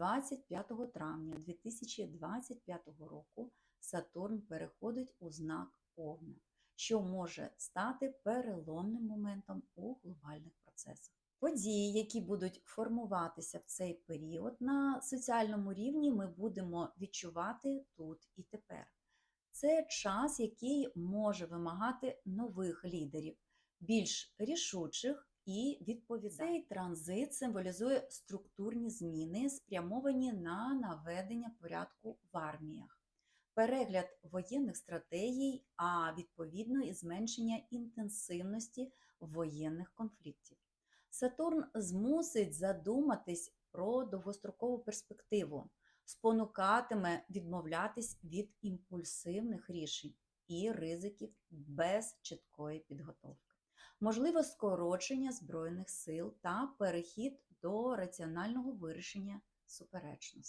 25 травня 2025 року Сатурн переходить у знак Овна, що може стати переломним моментом у глобальних процесах. Події, які будуть формуватися в цей період на соціальному рівні, ми будемо відчувати тут і тепер. Це час, який може вимагати нових лідерів, більш рішучих і відповідальних. Цей транзит символізує структурні зміни, спрямовані на наведення порядку в арміях, перегляд воєнних стратегій, а відповідно і зменшення інтенсивності воєнних конфліктів. Сатурн змусить задуматись про довгострокову перспективу, спонукатиме відмовлятись від імпульсивних рішень і ризиків без чіткої підготовки. Можливо скорочення збройних сил та перехід до раціонального вирішення суперечностей.